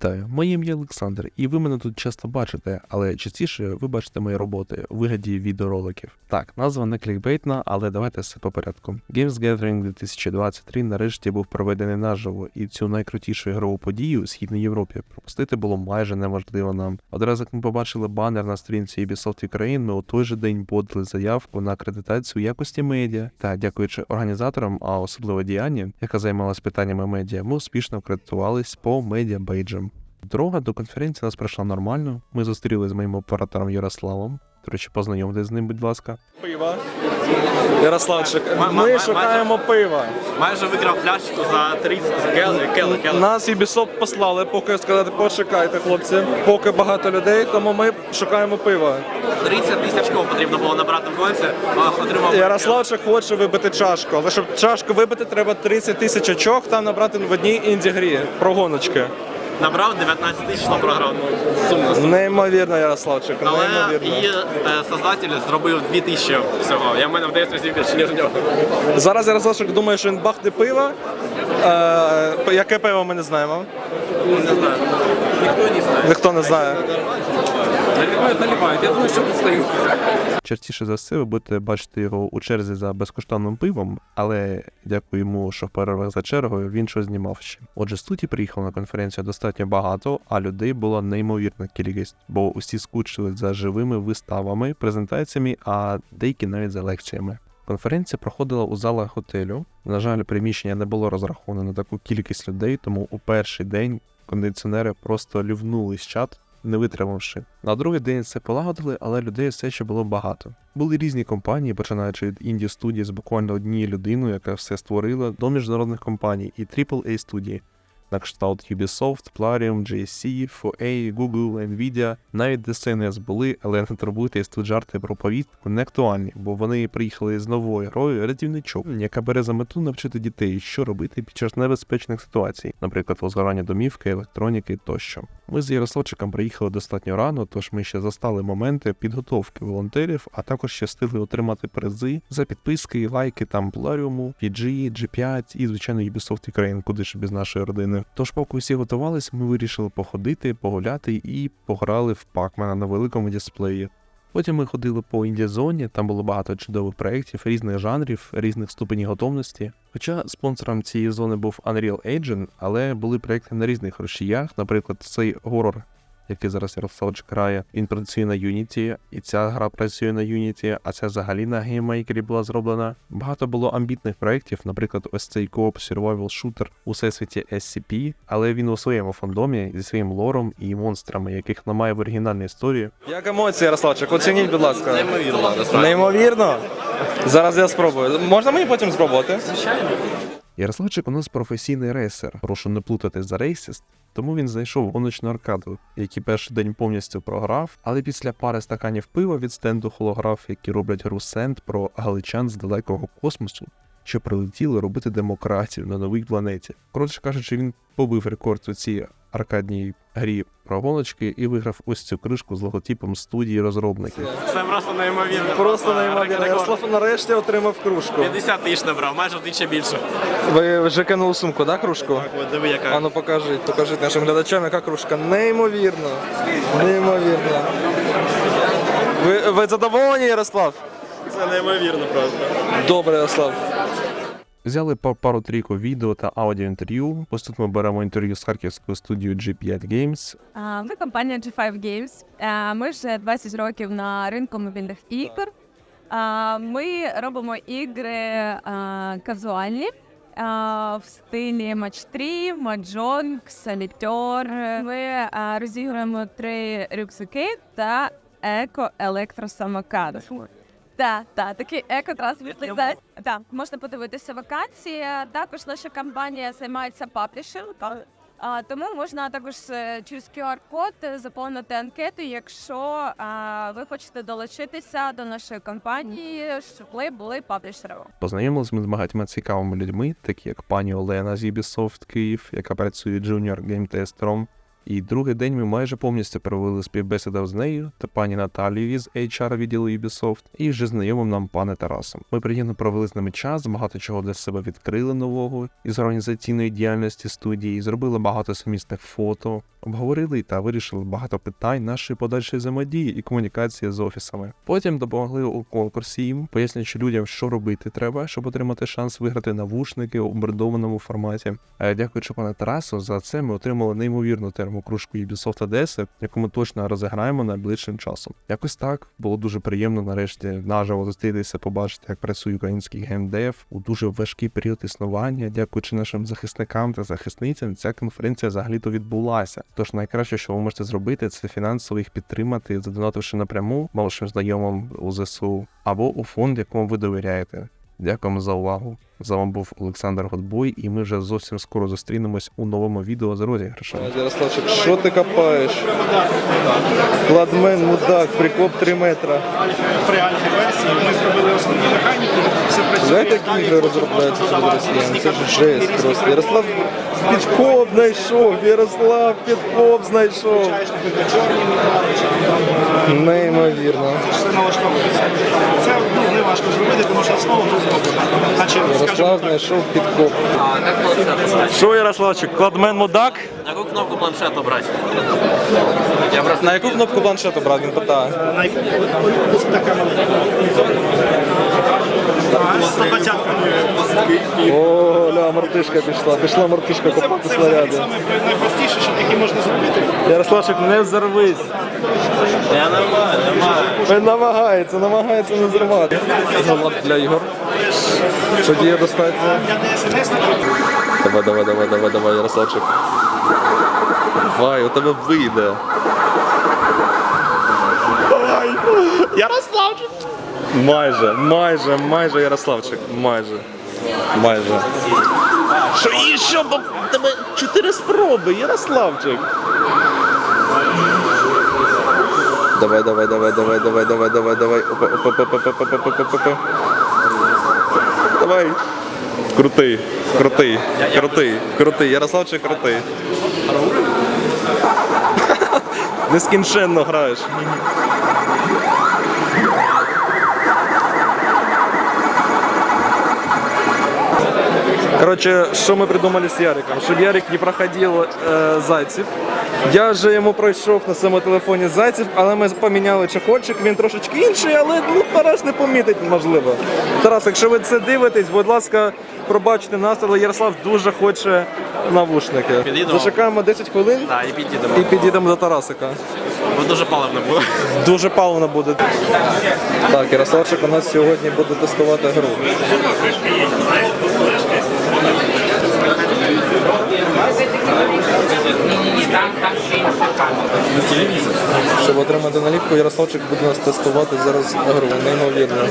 Вітаю, моє ім'я Олександр, і ви мене тут часто бачите, але частіше ви бачите мої роботи у вигляді відеороликів. Так, назва не клікбейтна, але давайте все по порядку. Games Gathering 2023 нарешті був проведений наживо, і цю найкрутішу ігрову подію у Східній Європі пропустити було майже неможливо нам. Одразу як ми побачили банер на сторінці Ubisoft Ukraine, ми у той же день подали заявку на акредитацію якості медіа. Та дякуючи організаторам, а особливо Діані, яка займалась питаннями медіа, ми успішно акредитувались по медіа бейджам. Дорога до конференції нас пройшла нормально. Ми зустріли з моїм оператором Ярославом. До речі, познайомтесь з ним, будь ласка. Пива. Ярославчик, Ма- ми шукаємо пива. Майже виграв пляшечку за 30 за келли. Нас Ubisoft послали, поки сказати, почекайте, хлопці. Поки багато людей, тому ми шукаємо пива. 30 тисяч кого потрібно було набрати в конці, а отримав. Ярославчик хоче вибити чашку, але щоб чашку вибити, треба 30 тисяч очок там набрати в одній інді-грі. Про гоночки. Набрав 19 тисяч, на програв. Ну, сумно. сумно. Неймовірно, Ярославчик, Але неймовірно. і е, создатель зробив 2 тисячі всього. Я в мене в 10 разів більше, ніж в нього. Зараз Ярославчик думає, що він бахне пиво. Е, яке пиво ми не знаємо. Не знаю. Ніхто не знає. Ніхто не знає. Наливають, наливають. Я думаю, що тут. Частіше за все ви будете бачити його у черзі за безкоштовним пивом, але дякую йому, що в перервах за чергою він щось знімав ще. Отже, студій приїхало на конференцію достатньо багато, а людей була неймовірна кількість, бо усі скучили за живими виставами, презентаціями, а деякі навіть за лекціями. Конференція проходила у залах готелю. На жаль, приміщення не було розраховане на таку кількість людей, тому у перший день кондиціонери просто лювнули з чат, не витримавши. На другий день все полагодили, але людей все ще було багато. Були різні компанії, починаючи від інді студії з буквально однією людиною, яка все створила, до міжнародних компаній і AAA студії. На кшталт Ubisoft, Plarium, GSC, 4A, Google, Nvidia, навіть DSNS були, але не турбуйтесь тут жарти про повістку не актуальні, бо вони приїхали з новою грою рятівничок, яка бере за мету навчити дітей, що робити під час небезпечних ситуацій, наприклад, возгорання домівки, електроніки тощо. Ми з Ярославчиком приїхали достатньо рано, тож ми ще застали моменти підготовки волонтерів, а також ще встигли отримати призи за підписки лайки там Plarium, PG, G5 і звичайно Ubisoft Ukraine, куди ж без нашої родини. Тож, поки всі готувались, ми вирішили походити, погуляти і пограли в Пакмена на великому дисплеї. Потім ми ходили по інді-зоні, там було багато чудових проєктів різних жанрів, різних ступенів готовності. Хоча спонсором цієї зони був Unreal Engine, але були проєкти на різних рушіях, наприклад, цей горор, який зараз Ярославчик грає, він працює на Unity, і ця гра працює на Unity, а ця взагалі на гейммейкері була зроблена. Багато було амбітних проєктів, наприклад, ось цей кооп Survival Shooter у всесвіті SCP, але він у своєму фандомі зі своїм лором і монстрами, яких немає в оригінальній історії, Як емоції, Ярославчик? Оцініть, будь ласка. Неймовірно. Неймовірно. Зараз я спробую. Можна мені потім спробувати? Ярославчик у нас професійний рейсер, прошу не плутати за рейсіст. Тому він знайшов гоночну аркаду, який перший день повністю програв, але після пари стаканів пива від стенду холограф, які роблять гру Сенд про галичан з далекого космосу, що прилетіли робити демократію на новій планеті. Коротше кажучи, він побив рекорд у цій аркадній грі про гоночки і виграв ось цю кришку з логотипом студії розробників. Це просто неймовірно. Просто неймовірно. Ярослав нарешті отримав кружку. 50 тисяч набрав, майже вдвічі більше. Ви вже кинули сумку, так, кружку? Так, от диви, яка. А ну покажіть, покажіть нашим глядачам, яка кружка. Неймовірно. Неймовірно. Ви, ви задоволені, Ярослав? Це неймовірно просто. Добре, Ярослав. Взяли па- пару трійку відео та аудіоінтерв'ю. Ось тут ми беремо інтерв'ю з харківською студією G5 Games. Ми компанія G5 Games. Ми вже 20 років на ринку мобільних ігор. Ми робимо ігри казуальні в стилі матч 3, маджонг, солітер. Ми а, розігруємо три рюкзаки та еко-електросамокат. Так, так, такий еко-транспортний засіб. Так, можна подивитися вакансії. Також наша компанія займається паблішингом. А, тому можна також е, через QR-код заповнити анкету, якщо а, ви хочете долучитися до нашої компанії, щоб ви були паблішером. Познайомилися ми з багатьма цікавими людьми, такі як пані Олена з Ubisoft Київ, яка працює джуніор геймтестером. І другий день ми майже повністю провели співбесіду з нею та пані Наталією з HR відділу Ubisoft і вже знайомим нам пане Тарасом. Ми приємно провели з ними час, багато чого для себе відкрили нового із організаційної діяльності студії, зробили багато сумісних фото. Обговорили та вирішили багато питань нашої подальшої взаємодії і комунікації з офісами. Потім допомогли у конкурсі їм, пояснюючи людям, що робити треба, щоб отримати шанс виграти навушники у брендованому форматі. А дякуючи пане Тарасу, за це ми отримали неймовірну термокружку Ubisoft Одеси, яку ми точно розіграємо найближчим часом. Якось так було дуже приємно нарешті наживо зустрітися, побачити, як працює український геймдев у дуже важкий період існування. Дякуючи нашим захисникам та захисницям, ця конференція взагалі-то відбулася. Тож найкраще, що ви можете зробити, це фінансово їх підтримати, задонативши напряму молодшим знайомим у ЗСУ або у фонд, якому ви довіряєте. Дякуємо за увагу. З вами був Олександр Годбой, і ми вже зовсім скоро зустрінемось у новому відео з розіграшем. Ярославчик, що ти копаєш? Кладмен, мудак, прикоп 3 метра. При альфі версії ми зробили основні механіки, все працює. Знаєте, які ігри розробляються через росіян? Це ж жесть просто. Ярослав підкоп знайшов, Ярослав підкоп знайшов. Неймовірно. все налаштовується. Це важко зробити, тому що основу тут зроблена. Значить, скажімо Ярослав знайшов підкоп. Що, Ярославчик, кладмен мудак? Кнопку планшету брати? На яку кнопку планшету брат, він питає? на яку- така вона. 120 О, ля, мартишка пішла, пішла мартишка копати це взагалі снаряди. саме найпростіше, що таке можна зробити. Ярославчик, не взорвись. Я нормально, нормально. Він намагається, намагається не зривати. Залап для ігор. Достатньо. Я не смс Давай, давай, давай, давай, давай, Ярославчик. Давай, у тебе вийде. Давай. Ярославчик. Майже, майже, майже Ярославчик. Майже. Майже. Що і що? В тебе чотири спроби, Ярославчик. Давай, давай, давай, давай, давай, давай, давай, давай. Опа, опа, опа, опа, опа, опа, опа, опа. Давай. Крутий, крутий, крутий, крутий. Ярославчик крутий. Нескінченно граєш. Короче, що ми придумали з Яриком? Щоб Ярик не проходив э, зайців. Я вже йому пройшов на своєму телефоні зайців, але ми поміняли чехольчик, він трошечки інший, але ну, Тарас не помітить, можливо. Тарас, якщо ви це дивитесь, будь ласка, пробачте нас, але Ярослав дуже хоче навушники. Підійдемо. Зачекаємо 10 хвилин Так, і підійдемо. і підійдемо до Тарасика. Бо дуже паливно було. Дуже паливно буде. Так, Ярославчик у нас сьогодні буде тестувати гру. Щоб отримати наліпку, Ярославчик буде нас тестувати зараз гру. Неймовірно.